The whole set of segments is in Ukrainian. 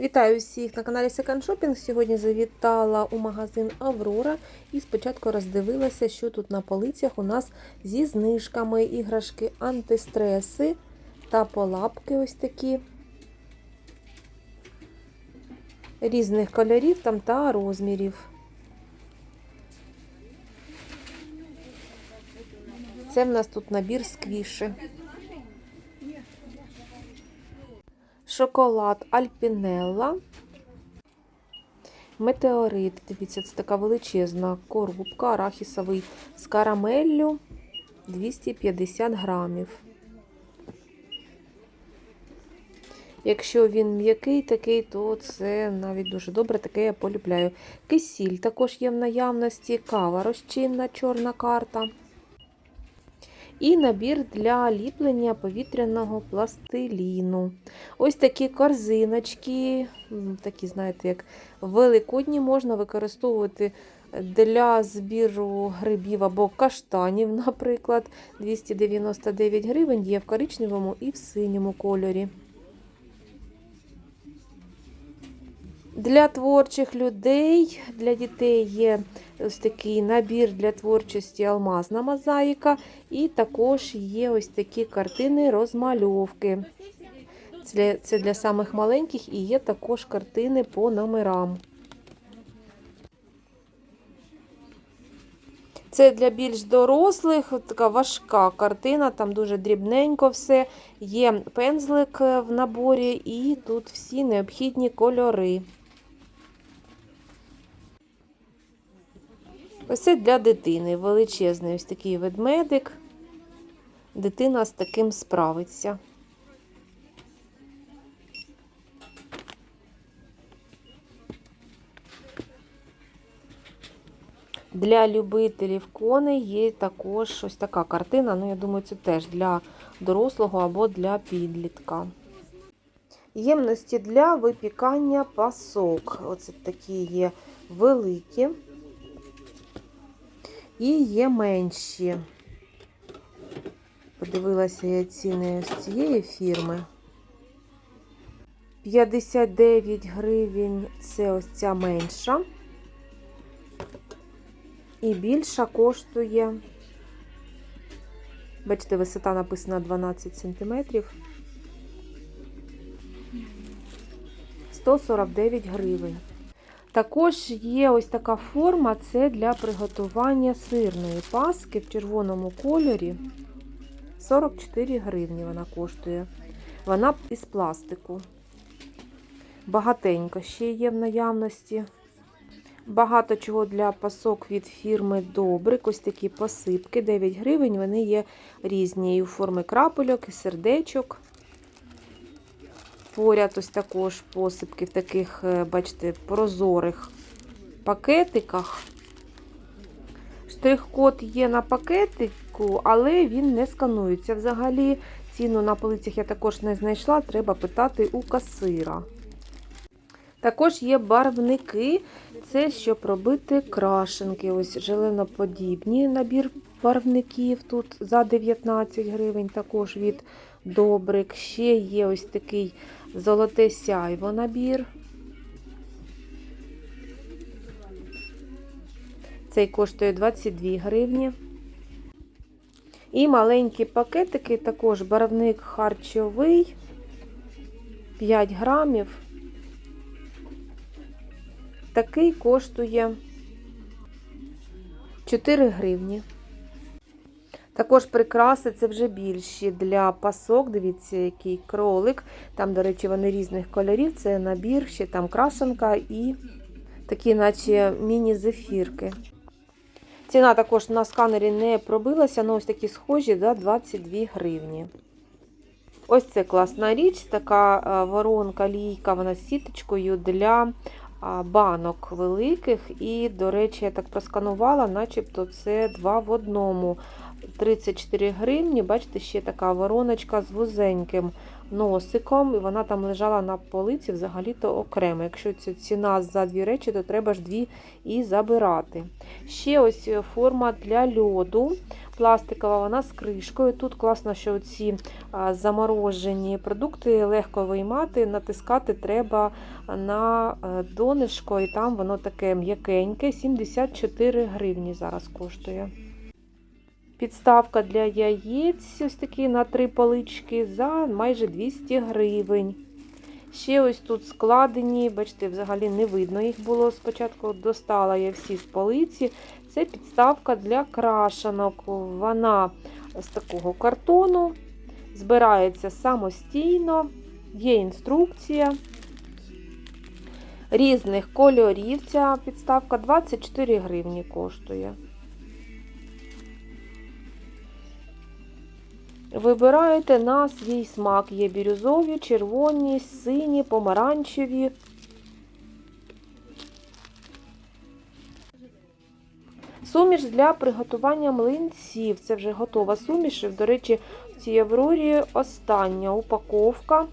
Вітаю всіх на каналі Second Shopping. Сьогодні завітала у магазин Аврора і спочатку роздивилася, що тут на полицях у нас зі знижками іграшки, антистреси та полапки ось такі різних кольорів там та розмірів. Це в нас тут набір сквіші. Шоколад Альпінелла. Метеорит. Дивіться, це така величезна коробка арахісовий з карамеллю 250 грамів. Якщо він м'який такий, то це навіть дуже добре, таке я полюбляю. Кисіль також є в наявності, кава розчинна, чорна карта. І набір для ліплення повітряного пластиліну. Ось такі корзиночки, такі, знаєте, як великодні, можна використовувати для збіру грибів або каштанів, наприклад. 299 гривень є в коричневому і в синьому кольорі. Для творчих людей, для дітей є ось такий набір для творчості алмазна мозаїка, і також є ось такі картини розмальовки. Це, це для самих маленьких і є також картини по номерам. Це для більш дорослих, така важка картина, там дуже дрібненько все. Є пензлик в наборі, і тут всі необхідні кольори. Ось це для дитини. Величезний ось такий ведмедик. Дитина з таким справиться. Для любителів коней є також ось така картина. Ну, я думаю, це теж для дорослого або для підлітка. Ємності для випікання пасок. Оце такі є великі. І є менші. Подивилася я ціни з цієї фірми. 59 гривень це ось ця менша. І більша коштує. Бачите, висота написана 12 см. 149 гривень. Також є ось така форма, це для приготування сирної паски в червоному кольорі. 44 гривні вона коштує. Вона із пластику. Багатенько ще є в наявності. Багато чого для пасок від фірми Добрик. Ось такі посипки. 9 гривень. Вони є різні і у форми крапельок, і сердечок. Поряд ось також посипки в таких, бачите, прозорих пакетиках. Штрих-код є на пакетику, але він не сканується. Взагалі, ціну на полицях я також не знайшла, треба питати у касира. Також є барвники, це щоб робити крашенки. Ось желеноподібні набір барвників тут за 19 гривень, також від Добрик. Ще є ось такий золоте сяйво набір. Цей коштує 22 гривні. І маленькі пакетики, також барвник харчовий, 5 грамів. Такий коштує 4 гривні. Також прикраси це вже більші для пасок. Дивіться, який кролик. Там, до речі, вони різних кольорів. Це набір, ще там крашенка і такі, наче міні-зефірки. Ціна також на сканері не пробилася, але ось такі схожі за 22 гривні. Ось це класна річ, така воронка, лійка, вона з сіточкою для банок великих. І, до речі, я так просканувала, начебто це два в одному. 34 гривні, бачите, ще така вороночка з вузеньким носиком, і вона там лежала на полиці взагалі-то окремо. Якщо це ціна за дві речі, то треба ж дві і забирати. Ще ось форма для льоду. Пластикова, вона з кришкою. Тут класно, що ці заморожені продукти легко виймати, натискати треба на е, донышко, і там воно таке м'якеньке, 74 гривні зараз коштує. Підставка для яєць, ось такі на три полички за майже 200 гривень. Ще ось тут складені, бачите, взагалі не видно їх було спочатку. Достала я всі з полиці. Це підставка для крашанок. Вона з такого картону, збирається самостійно, є інструкція. Різних кольорів ця підставка 24 гривні коштує. Вибираєте на свій смак. Є бірюзові, червоні, сині, помаранчеві. Суміш для приготування млинців. Це вже готова суміш. До речі, в цій Аврорі остання упаковка.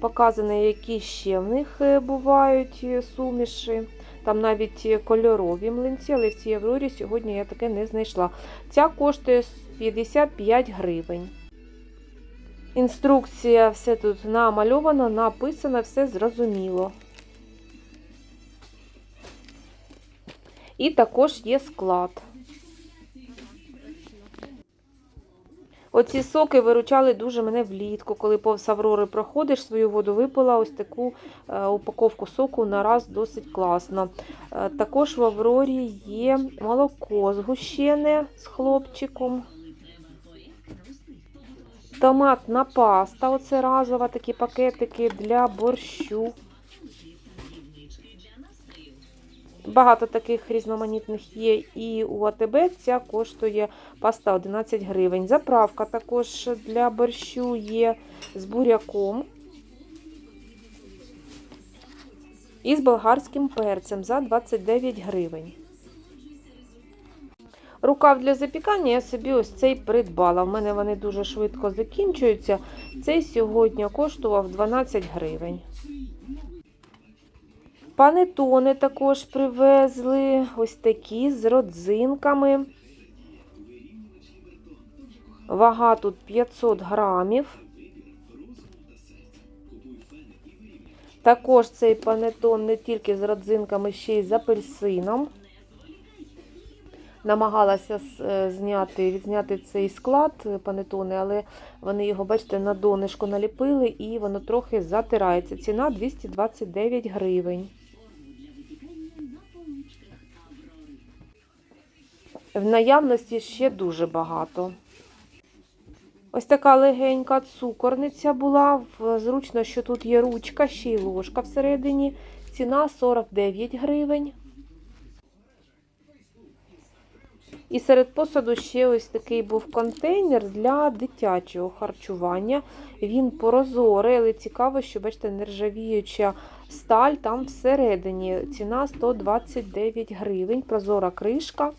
Показано, які ще в них е, бувають е, суміші. Там навіть е, кольорові млинці, але в цій Аврорі сьогодні я таке не знайшла. Ця коштує 55 гривень. Інструкція все тут намальована, написано, все зрозуміло. І також є склад. Оці соки виручали дуже мене влітку, коли повз Аврори проходиш, свою воду випила, ось таку е, упаковку соку на раз досить класно. Е, також в Аврорі є молоко згущене з хлопчиком. Томатна паста, оце разова, такі пакетики для борщу. Багато таких різноманітних є. І у АТБ ця коштує паста 11 гривень. Заправка також для борщу є з буряком і з болгарським перцем за 29 гривень. Рукав для запікання я собі ось цей придбала. В мене вони дуже швидко закінчуються. Цей сьогодні коштував 12 гривень. Панетони також привезли ось такі з родзинками. Вага тут 500 грамів. Також цей панетон не тільки з родзинками, ще й з апельсином. Намагалася е, зняти, відзняти цей склад панетони, але вони його, бачите, на донишку наліпили і воно трохи затирається. Ціна 229 гривень. В наявності ще дуже багато. Ось така легенька цукорниця була. Зручно, що тут є ручка, ще й ложка всередині. Ціна 49 гривень. І серед посаду ще ось такий був контейнер для дитячого харчування. Він прозорий, але цікаво, що, бачите, нержавіюча сталь там всередині. Ціна 129 гривень, прозора кришка.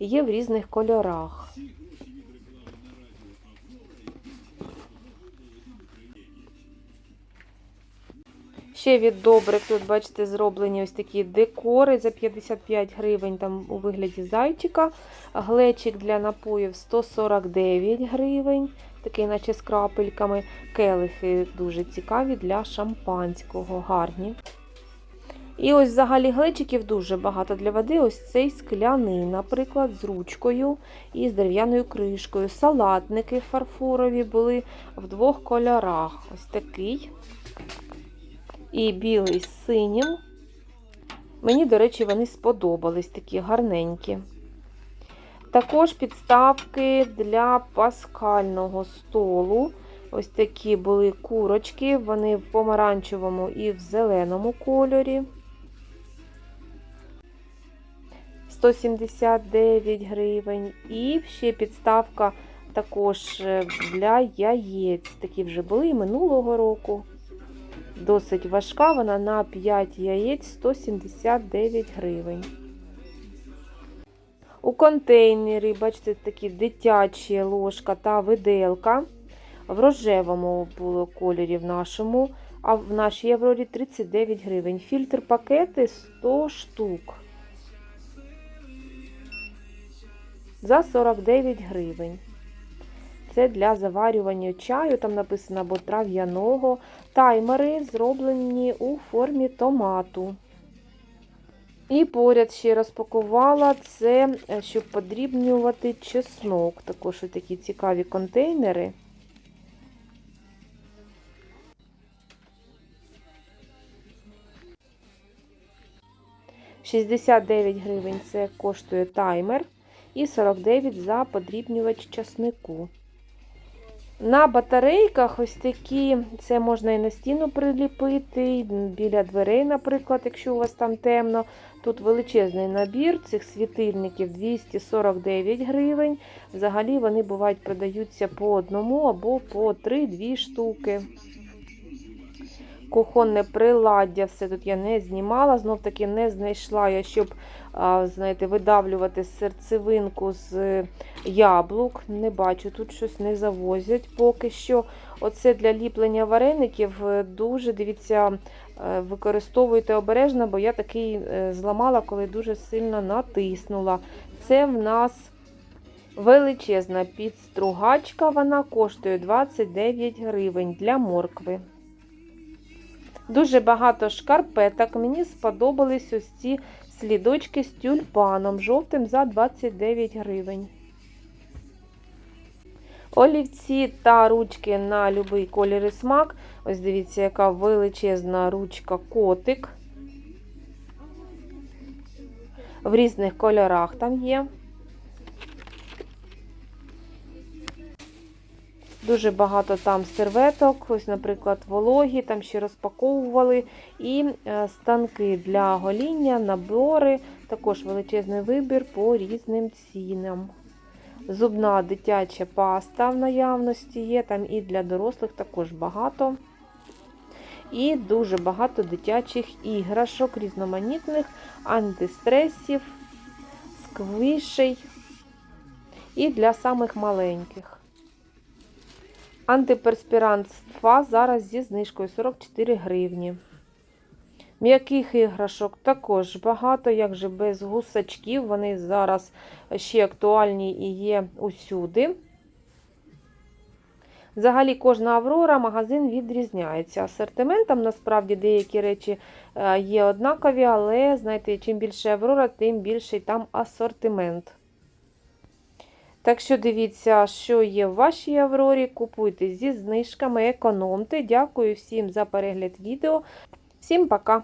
Є в різних кольорах. Ще від добрих, тут, бачите, зроблені ось такі декори за 55 гривень, там у вигляді зайчика. Глечик для напоїв 149 гривень, такий, наче з крапельками. Келихи дуже цікаві для шампанського, гарні. І ось взагалі глечиків дуже багато для води. Ось цей скляний, наприклад, з ручкою і з дерев'яною кришкою. Салатники фарфорові були в двох кольорах. Ось такий. І білий з синім. Мені, до речі, вони сподобались, такі гарненькі. Також підставки для паскального столу. Ось такі були курочки, вони в помаранчевому і в зеленому кольорі. 179 гривень. І ще підставка також для яєць. Такі вже були минулого року. Досить важка, вона на 5 яєць 179 гривень. У контейнері, бачите, такі дитячі ложка та виделка. В рожевому було кольорі в нашому, а в нашій Аврорі 39 гривень. Фільтр пакети 100 штук. За 49 гривень. Це для заварювання чаю, там написано або трав'яного. Таймери зроблені у формі томату. І поряд ще розпакувала це, е, щоб подрібнювати чеснок. Також такі цікаві контейнери. «69 гривень це коштує таймер і 49 за подрібнювач часнику. На батарейках ось такі, це можна і на стіну приліпити, біля дверей, наприклад, якщо у вас там темно. Тут величезний набір цих світильників 249 гривень. Взагалі вони бувають продаються по одному або по 3-2 штуки. Кухонне приладдя, все тут я не знімала, знов таки не знайшла я, щоб знаєте, видавлювати серцевинку з яблук. Не бачу, тут щось не завозять поки що. Оце для ліплення вареників е, дуже дивіться, е, використовуйте обережно, бо я такий е, зламала, коли дуже сильно натиснула. Це в нас величезна підстругачка, вона коштує 29 гривень для моркви. Дуже багато шкарпеток. Мені сподобались ось ці слідочки з тюльпаном жовтим за 29 гривень. Олівці та ручки на будь-який колір і смак. Ось дивіться, яка величезна ручка котик. В різних кольорах там є. Дуже багато там серветок, ось, наприклад, вологі, там ще розпаковували. І е, станки для гоління, набори, також величезний вибір по різним цінам. Зубна дитяча паста в наявності є, там і для дорослих також багато. І дуже багато дитячих іграшок, різноманітних, антистресів, сквішей і для самих маленьких. Антиперспірант ФА зараз зі знижкою 44 гривні. М'яких іграшок також багато, як же без гусачків. Вони зараз ще актуальні і є усюди. Взагалі, кожна Аврора магазин відрізняється. Асортиментом, насправді, деякі речі е, є однакові, але, знаєте, чим більше Аврора, тим більший там асортимент. Так що дивіться, що є в вашій Аврорі. Купуйте зі знижками, економте. Дякую всім за перегляд відео. Всім пока!